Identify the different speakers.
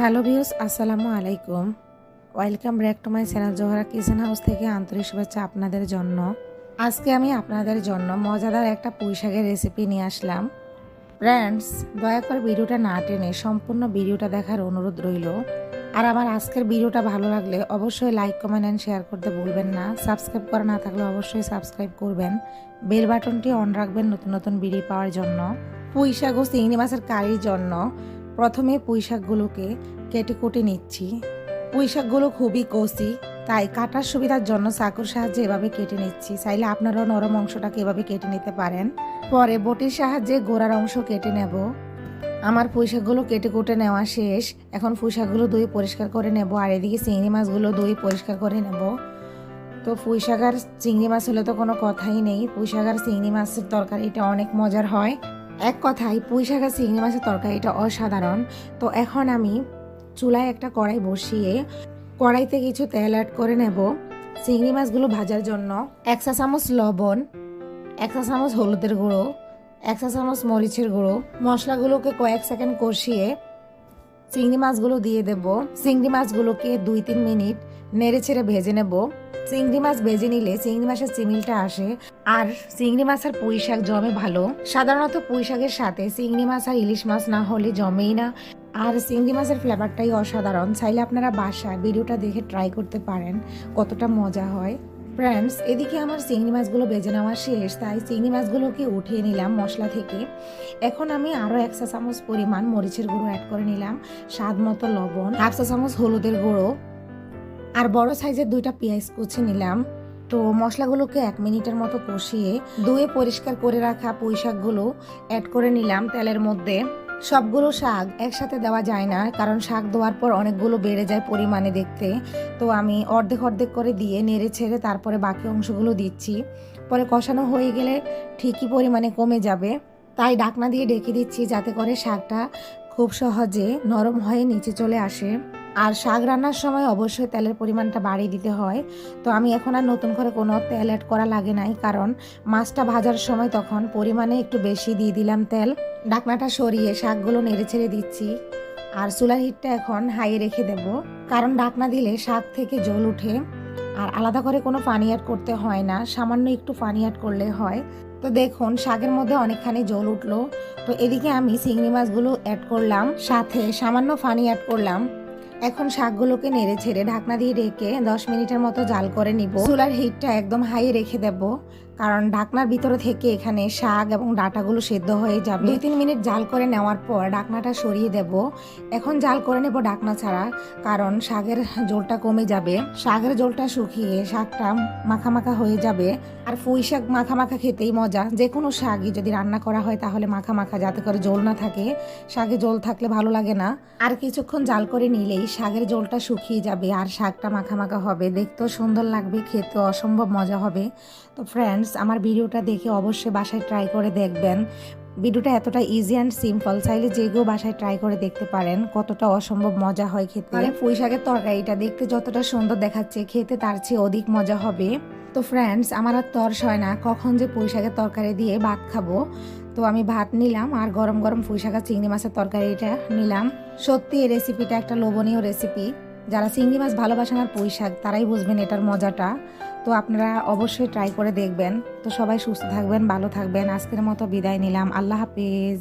Speaker 1: Hello views আসসালামু আলাইকুম। Welcome back to my channel Zohra kitchen house থেকে আন্তরিক শুভেচ্ছা আপনাদের জন্য। আজকে আমি আপনাদের জন্য মজাদার একটা পুঁই শাকের রেসিপি নিয়ে আসলাম। ফ্রেন্ডস দয়া করে ভিডিওটা না টেনে সম্পূর্ণ ভিডিওটা দেখার অনুরোধ রইল। আর আমার আজকের ভিডিওটা ভালো লাগলে অবশ্যই লাইক কমেন্ট অ্যান্ড শেয়ার করতে ভুলবেন না। সাবস্ক্রাইব করা না থাকলে অবশ্যই সাবস্ক্রাইব করবেন। বেল বাটনটি অন রাখবেন নতুন নতুন ভিডিও পাওয়ার জন্য। পুঁই শাক ও চিংড়ি মাছের কারির জন্য। প্রথমে পুঁই শাকগুলোকে কেটে কুটে নিচ্ছি। পুঁই শাকগুলো খুবই কষি, তাই কাটার সুবিধার জন্য চাকুর সাহায্যে এভাবে কেটে নিচ্ছি। চাইলে আপনারাও নরম অংশটাকে এভাবে কেটে নিতে পারেন। পরে বটির সাহায্যে গোড়ার অংশ কেটে নেব। আমার পুঁই শাকগুলো কেটে কুটে নেওয়া শেষ। এখন পুঁই শাকগুলো ধুয়ে পরিষ্কার করে নেব, আর এদিকে চিংড়ি মাছগুলো ধুয়ে পরিষ্কার করে নেব। তো পুঁই শাক আর চিংড়ি মাছ হলে তো কোনো কথাই নেই। পুঁই শাক আর চিংড়ি মাছের তরকারিটা অনেক মজার হয়। এক কথায় পুঁই শাক চিংড়ি মাছের তরকারিটা অসাধারণ। তো এখন আমি চুলায় একটা কড়াই বসিয়ে কড়াইতে কিছু তেল অ্যাড করে নেব। চিংড়ি মাছগুলো ভাজার জন্য এক চা চামচ লবণ, এক চা চামচ হলুদের গুঁড়ো, এক চা চামচ মরিচের গুঁড়ো। মশলাগুলোকে কয়েক সেকেন্ড কষিয়ে চিংড়ি মাছগুলো দিয়ে দেব। চিংড়ি মাছগুলোকে দুই তিন মিনিট নেড়ে ছেড়ে ভেজে নেব। চিংড়ি মাছ ভেজে নিলে চিংড়ি মাছের চিমিলটা আসে আর চিংড়ি মাছ আর পুঁই শাক জমে ভালো। সাধারণত পুঁই শাকের সাথে চিংড়ি মাছ আর ইলিশ মাছ না হলে জমেই না। আর চিংড়ি মাছের ফ্লেভারটাই অসাধারণ। চাইলে আপনারা বাসায় ভিডিওটা দেখে ট্রাই করতে পারেন, কতটা মজা হয়। ফ্রেন্ডস, এদিকে আমার চিংড়ি মাছগুলো বেজে নেওয়া শেষ, তাই চিংড়ি মাছগুলোকে উঠিয়ে নিলাম মশলা থেকে। এখন আমি আরও এক চা চামচ পরিমাণ মরিচের গুঁড়ো অ্যাড করে নিলাম, স্বাদ মতো লবণ, হাফ চা চামচ হলুদের গুঁড়ো আর বড় সাইজের দুইটা পেঁয়াজ কুচি নিলাম। তো মশলাগুলোকে এক মিনিটের মতো কষিয়ে ধুয়ে পরিষ্কার করে রাখা পুঁই শাকগুলো অ্যাড করে নিলাম তেলের মধ্যে। সবগুলো শাক একসাথে দেওয়া যায় না, কারণ শাক দেওয়ার পর অনেকগুলো বেড়ে যায় পরিমাণে দেখতে। তো আমি অর্ধেক অর্ধেক করে দিয়ে নেড়ে ছেড়ে তারপরে বাকি অংশগুলো দিচ্ছি। পরে কষানো হয়ে গেলে ঠিকই পরিমাণে কমে যাবে। তাই ডাকনা দিয়ে ডেকে দিচ্ছি যাতে করে শাকটা খুব সহজে নরম হয়ে নিচে চলে আসে। আর শাক রান্নার সময় অবশ্যই তেলের পরিমাণটা বাড়িয়ে দিতে হয়। তো আমি এখন আর নতুন করে কোনো তেল অ্যাড করা লাগে নাই, কারণ মাছটা ভাজার সময় তখন পরিমাণে একটু বেশি দিয়ে দিলাম তেল। ডাকনাটা সরিয়ে শাকগুলো নেড়ে ছেড়ে দিচ্ছি। আর চুলার হিটটা এখন হাইয়ে রেখে দেব। কারণ ডাকনা দিলে শাক থেকে জল উঠে। আর আলাদা করে কোনো পানি অ্যাড করতে হয় না, সামান্য একটু পানি অ্যাড করলে হয়। তো দেখুন, শাকের মধ্যে অনেকখানি জল উঠল। তো এদিকে আমি চিংড়ি মাছগুলো অ্যাড করলাম, সাথে সামান্য পানি অ্যাড করলাম। এখন শাকগুলোকে নেড়ে ছেড়ে ঢাকনা দিয়ে রেখে দশ মিনিটের মতো জাল করে নিব। চুলার হিটটা একদম হাই রেখে দেব। কারণ ঢাকনার ভিতরে থেকে এখানে শাক এবং ডাটাগুলো সেদ্ধ হয়ে যাবে। দুই তিন মিনিট জাল করে নেওয়ার পর ডাকনাটা সরিয়ে দেব। এখন জাল করে নেব ডাকনা ছাড়া, কারণ শাকের জলটা কমে যাবে। শাকের জলটা শুকিয়ে শাকটা মাখা মাখা হয়ে যাবে। আর পুঁই শাক মাখা মাখা খেতেই মজা। যে কোনো শাকই যদি রান্না করা হয় তাহলে মাখা মাখা যাতে করে জল না থাকে। শাকে জল থাকলে ভালো লাগে না। আর কিছুক্ষণ জাল করে নিলেই শাকের জলটা শুকিয়ে যাবে আর শাকটা মাখা মাখা হবে। দেখতেও সুন্দর লাগবে খেতে অসম্ভব মজা হবে। তো ফ্রেন্ডস আমার ভিডিওটা দেখে অবশ্যই বাসায় ট্রাই করে দেখবেন। ভিডিওটা এতটা ইজি অ্যান্ড সিম্পল চাইলে যে কেউ বাসায় ট্রাই করে দেখতে পারেন, কতটা অসম্ভব মজা হয় খেতে। মানে পুঁই শাকের তরকারিটা দেখতে যতটা সুন্দর দেখাচ্ছে, খেতে তার চেয়ে অধিক মজা হবে। তো ফ্রেন্ডস আমার আর তর্স হয় না, কখন যে পুঁই শাকের তরকারি দিয়ে ভাত খাব। তো আমি ভাত নিলাম আর গরম গরম পুঁই শাক আর চিংড়ি মাছের তরকারিটা নিলাম। সত্যি এই রেসিপিটা একটা লোভনীয় রেসিপি যারা চিংড়ি মাছ ভালোবাসেন আর পুঁই শাক তারাই বুঝবেন এটার মজাটা। তো আপনারা অবশ্যই ট্রাই করে দেখবেন। তো সবাই সুস্থ থাকবেন, ভালো থাকবেন। আজকের মতো বিদায় নিলাম। আল্লাহ হাফিজ।